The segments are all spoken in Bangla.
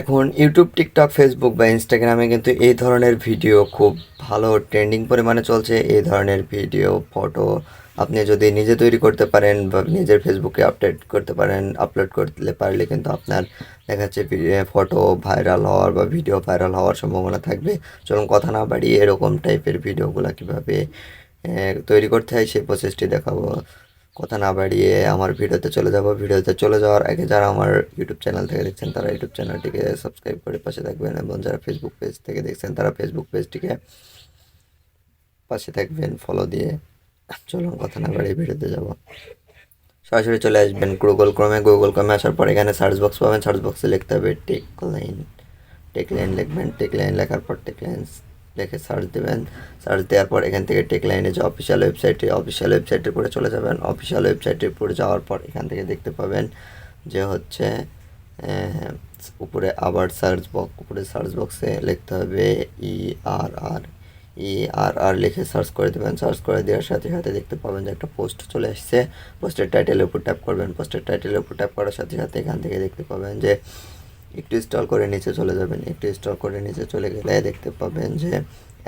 এখন ইউটিউব টিকটক ফেসবুক বা ইনস্টাগ্রামে কিন্তু এই ধরনের ভিডিও খুব ভালো ট্রেন্ডিং পরিমাণে চলছে। এই ধরনের ভিডিও ফটো আপনি যদি নিজে তৈরি করতে পারেন বা নিজের ফেসবুকে আপডেট করতে পারেন আপলোড করতে পারলে কিন্তু আপনার দেখা যাচ্ছে ফটো ভাইরাল হওয়ার বা ভিডিও ভাইরাল হওয়ার সম্ভাবনা থাকবে। চলুন কথা না বাড়িয়ে এরকম টাইপের ভিডিওগুলো কীভাবে তৈরি করতে হয় সেই প্রসেসটি দেখাবো। কথা না বাড়িয়ে আমার ভিডিওতে চলে যাব। ভিডিওতে চলে যাওয়ার আগে যারা আমার ইউটিউব চ্যানেল থেকে দেখছেন, তারা ইউটিউব চ্যানেলটিকে সাবস্ক্রাইব করে পাশে থাকবেন এবং যারা ফেসবুক পেজ থেকে দেখছেন, তারা ফেসবুক পেজটিকে পাশে থাকবেন ফলো দিয়ে। চলুন, কথা না বাড়িয়ে ভিডিওতে যাব। সরাসরি চলে আসবেন গুগল ক্রমে গুগল ক্রমে আসার পর এখানে সার্চ বক্স পাবেন। সার্চ বক্সে লিখতে হবে টেক লাইন টেক লাইন লিখবেন। টেক লাইন লেখার পর টেক লাইন লিখে সার্চ দেবেন। সার্চ দেওয়ার পর এখান থেকে টেক লাইনে যে অফিসিয়াল ওয়েবসাইটে অফিসিয়াল ওয়েবসাইটের উপরে চলে যাবেন। অফিসিয়াল ওয়েবসাইটের উপরে যাওয়ার পর এখান থেকে দেখতে পাবেন যে হচ্ছে উপরে আবার সার্চ বক্স উপরে সার্চ বক্সে লিখতে হবে ই আর আর ই আর আর লিখে সার্চ করে দেবেন। সার্চ করে দেওয়ার সাথে সাথে দেখতে পাবেন যে একটা পোস্ট চলে আসছে পোস্টের টাইটেলের উপর ট্যাপ করবেন। পোস্টের টাইটেলের উপর ট্যাপ করার সাথে সাথে এখান থেকে দেখতে পাবেন যে একটু ইনস্টল করে নিচে চলে যাবেন। একটু ইনস্টল করে নিচে চলে গেলে দেখতে পাবেন যে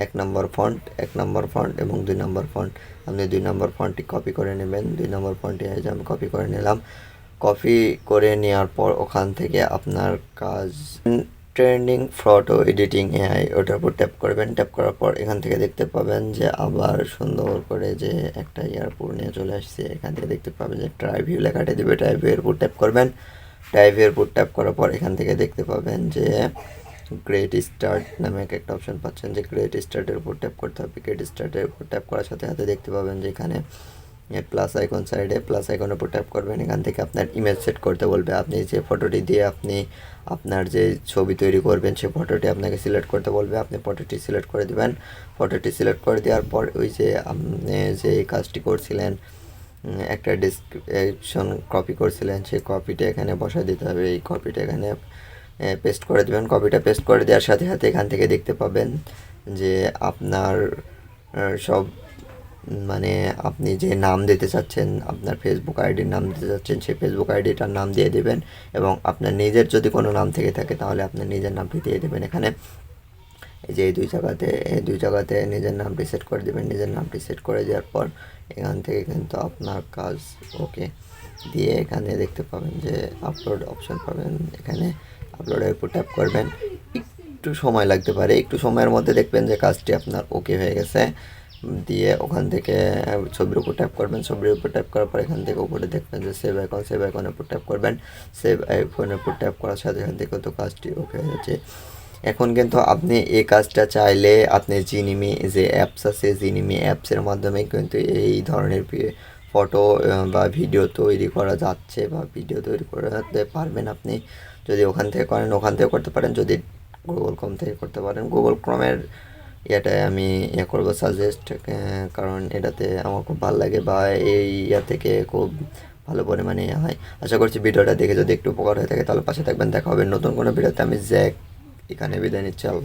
এক নম্বর ফন্ট এক নম্বর ফন্ট এবং দুই নম্বর ফন্ট আপনি দুই নম্বর ফন্টটি কপি করে নেবেন। দুই নম্বর ফন্টটি যে আমি কপি করে নিলাম। কপি করে নেওয়ার পর ওখান থেকে আপনার কাজ ট্রেন্ডিং ফটো এডিটিং এআই ওটার উপর ট্যাপ করবেন। ট্যাপ করার পর এখান থেকে দেখতে পাবেন যে আবার সুন্দর করে যে একটা এয়ারপোর্ট নিয়ে চলে আসছে। এখান থেকে দেখতে পাবেন যে ট্রাইভিউ লেখাটা দিবে। ট্রাইভিউর উপর ট্যাপ করবেন। ট্রাইভিউর উপর ট্যাপ করার পর এখান থেকে দেখতে পাবেন যে গ্রেট স্টার্ট নামে এক একটা অপশন পাচ্ছেন যে গ্রেট স্টার্টের উপর ট্যাপ করতে হবে। গ্রেট স্টার্টের উপর ট্যাপ করার সাথে সাথে দেখতে পাবেন যে এখানে প্লাস আইকন সাইডে প্লাস আইকনের উপর ট্যাপ করবেন। এখান থেকে আপনার ইমেজ সেট করতে বলবে। আপনি যে ফটোটি দিয়ে আপনি আপনার যে ছবি তৈরি করবেন সেই ফটোটি আপনাকে সিলেক্ট করতে বলবে। আপনি ফটোটি সিলেক্ট করে দিবেন। ফটোটি সিলেক্ট করে দেওয়ার পর ওই যে আপনি যে কাজটি করছিলেন একটা ডিসক্রিপশন কপি করছিলেন, সেই কপিটা এখানে বসায় দিতে হবে। এই কপিটা এখানে পেস্ট করে দেবেন। কপিটা পেস্ট করে দেওয়ার সাথে সাথে এখান থেকে দেখতে পাবেন যে আপনার সব মানে আপনি যে নাম দিতে চাচ্ছেন, আপনার ফেসবুক আইডির নাম দিতে চাচ্ছেন, সেই ফেসবুক আইডিটার নাম দিয়ে দেবেন এবং আপনার নিজের যদি কোনো নাম থেকে থাকে, তাহলে আপনার নিজের নামটি দিয়ে দেবেন। এখানে এই যে এই দুই জায়গাতে, এই দুই জায়গাতে নিজের নামটি সেট করে দেবেন, নিজের নামটি সেট করে দেওয়ার পর এখান থেকে কিন্তু আপনার কাজ ওকে দিয়ে এখানে দেখতে পাবেন যে আপলোড অপশন পাবেন। এখানে আপলোডের উপর ট্যাপ করবেন। একটু সময় লাগতে পারে, একটু সময়ের মধ্যে দেখবেন যে কাজটি আপনার ওকে হয়ে গেছে। দিয়ে ওখান থেকে ছবির উপর ট্যাপ করবেন, ছবির উপর ট্যাপ করার পর এখান থেকে উপরে দেখবেন যে সেভ আইকন সেভ আইকনের উপর ট্যাপ করবেন। সেভ আইকনের উপর ট্যাপ করার সাথে সাথে কিন্তু কাজটি ওকে হয়ে যাচ্ছে। এখন কিন্তু আপনি এই কাজটা চাইলে আপনি জিনিমি যে অ্যাপস আছে জিনিমি অ্যাপসের মাধ্যমে কিন্তু এই ধরনের ফটো বা ভিডিও তৈরি করা যাচ্ছে, বা ভিডিও তৈরি করতে পারবেন আপনি। যদি ওখান থেকে করেন, ওখান থেকে করতে পারেন। যদি গুগল ক্রোম থেকে করতে পারেন গুগল ক্রোমের ইয়েটায় আমি ইয়ে করব সাজেস্ট কারণ এটাতে আমার খুব ভালো লাগে, বা এই ইয়া থেকে খুব ভালো পরিমাণে হয়। আশা করছি ভিডিওটা দেখে যদি একটু উপকার হয়ে থাকে, তাহলে পাশে থাকবেন। দেখা হবে নতুন কোনো ভিডিওতে। আমি জ্যাক এখানে বিদায় নিচ্ছি আল্লাহ